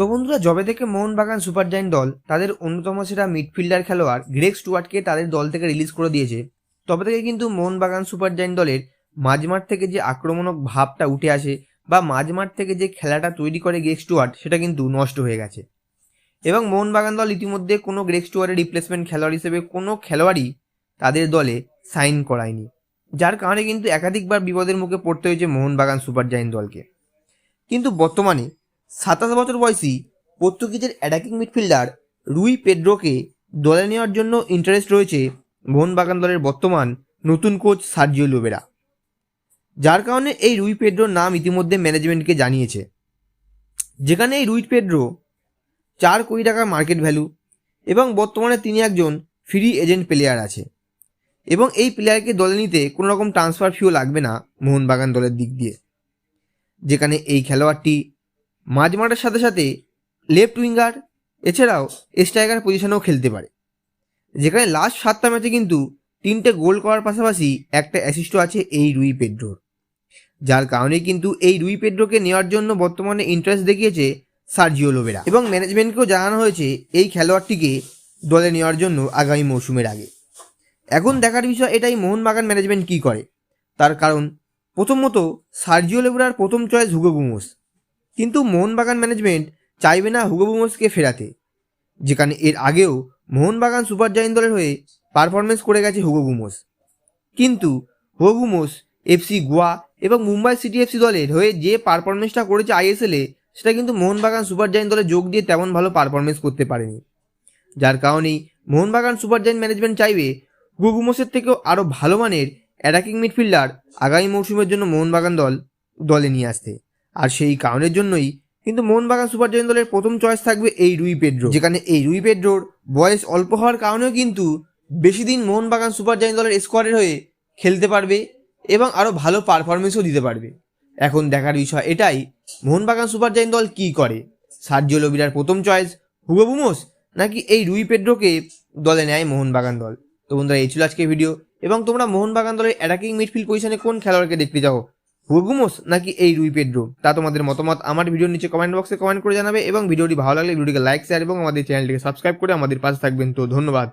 তো বন্ধুরা জবে থেকে মোহনবাগান সুপার জায়েন্ট দল, তাদের অন্যতম সেরা মিডফিল্ডার খেলোয়াড় গ্রেক স্টুয়ার্টকে তাদের দল থেকে রিলিজ করে দিয়েছে। তবে থেকে কিন্তু মোহনবাগান সুপার জায়েন্ট দলের মাঝমাঠ থেকে যে আক্রমণক ভাবটা উঠে আসে বা মাঝমাঠ থেকে যে খেলাটা তৈরি করে গ্রেক স্টুয়ার্ট, সেটা কিন্তু নষ্ট হয়ে গেছে। এবং মোহনবাগান দল ইতিমধ্যে কোনো গ্রেক স্টুয়ার্টের রিপ্লেসমেন্ট খেলোয়াড় হিসেবে কোনো খেলোয়াড়ই তাদের দলে সাইন করায়নি। যার কারণে কিন্তু একাধিকবার বিপদের মুখে পড়তে হয়েছে মোহনবাগান সুপার জায়েন্ট দলকে। কিন্তু বর্তমানে সাতাশ বছর বয়সী পর্তুগিজের অ্যাটাকিং মিডফিল্ডার রুই পেড্রোকে দলে নেওয়ার জন্য ইন্টারেস্ট রয়েছে মোহনবাগান দলের বর্তমান নতুন কোচ সার্জিও লোবেরা। যার কারণে এই রুই পেড্রোর নাম ইতিমধ্যে ম্যানেজমেন্টকে জানিয়েছে। যেখানে এই রুই পেড্রো চার কোটি টাকার মার্কেট ভ্যালু এবং বর্তমানে তিনি একজন ফ্রি এজেন্ট প্লেয়ার আছে এবং এই প্লেয়ারকে দলে নিতে কোনো রকম ট্রান্সফার ফিও লাগবে না মোহনবাগান দলের দিক দিয়ে। যেখানে এই খেলোয়াড়টি মাঝ মাঠের সাথে সাথে লেফট উইঙ্গার এছাড়াও স্ট্রাইকার পজিশনেও খেলতে পারে। যেখানে লাস্ট সাতটা ম্যাচে কিন্তু তিনটে গোল করার পাশাপাশি একটা অ্যাসিস্টও আছে এই রুই পেড্রোর। যার কারণে কিন্তু এই রুই পেড্রোকে নেওয়ার জন্য বর্তমানে ইন্টারেস্ট দেখিয়েছে সার্জিও লোবেরা। এবং ম্যানেজমেন্টকেও জানানো হয়েছে এই খেলোয়াড়টিকে দলে নেওয়ার জন্য আগামী মৌসুমের আগে। এখন দেখার বিষয় এটাই, মোহনবাগান ম্যানেজমেন্ট কী করে? তার কারণ, প্রথমত সার্জিও লেবুরার প্রথম চয়েস হুগো বুমোস কিন্তু মোহনবাগান ম্যানেজমেন্ট চাইবে না হুগো বুমোসকে ফেরাতে, যেখানে এর আগেও মোহনবাগান সুপার জায়েন্ট দলের হয়ে পারফরমেন্স করে গেছে হুগো কিন্তু হুগো এফসি গোয়া এবং মুম্বাই সিটি এফসি দলের হয়ে যে পারফরমেন্সটা করেছে আইএসএলে সেটা কিন্তু মোহনবাগান সুপার জায়েন্ট দলে যোগ দিয়ে তেমন ভালো পারফরমেন্স করতে পারেনি। যার কারণেই মোহনবাগান সুপার জায়েন্ট ম্যানেজমেন্ট চাইবে হুগো বুমোসের থেকেও আরও ভালো মানের অ্যাটাকিং মিডফিল্ডার আগামী মৌসুমের জন্য মোহনবাগান দল, দলে নিয়ে আসতে। আর সেই কারণের জন্যই কিন্তু মোহনবাগান সুপার জায়েন্ট দলের প্রথম চয়েস থাকবে এই রুই পেড্রো। যেখানে এই রুই পেড্রোর বয়স অল্প হওয়ার কারণেও কিন্তু বেশি দিন মোহনবাগান সুপার জায়েন্ট দলের স্কোয়াডের হয়ে খেলতে পারবে এবং আরও ভালো পারফরমেন্সও দিতে পারবে। এখন দেখার বিষয় এটাই, মোহনবাগান সুপার জায়েন্ট দল কী করে? সার্জিও লোবিরার প্রথম চয়েস হুগো নাকি এই রুই পেড্রোকে দলে নেয় মোহনবাগান দল? তো বন্ধুরা, এই ছিল আজকে ভিডিও এবং তোমরা মোহনবাগান দলের অ্যাটাকিং মিডফিল্ড পজিশনে কোন খেলোয়াড়কে দেখতে যাও হুগুমোস নাকি এই রুই পেড্রো তা তোমাদের মতামত আমার ভিডিওর নিচে কমেন্ট বক্সে কমেন্ট করে জানাবে এবং ভিডিওটি ভালো লাগলে ভিডিওটিকে লাইক শেয়ার এবং আমাদের চ্যানেলটিকে সাবস্ক্রাইব করে আমাদের পাশে থাকবেন। তো ধন্যবাদ।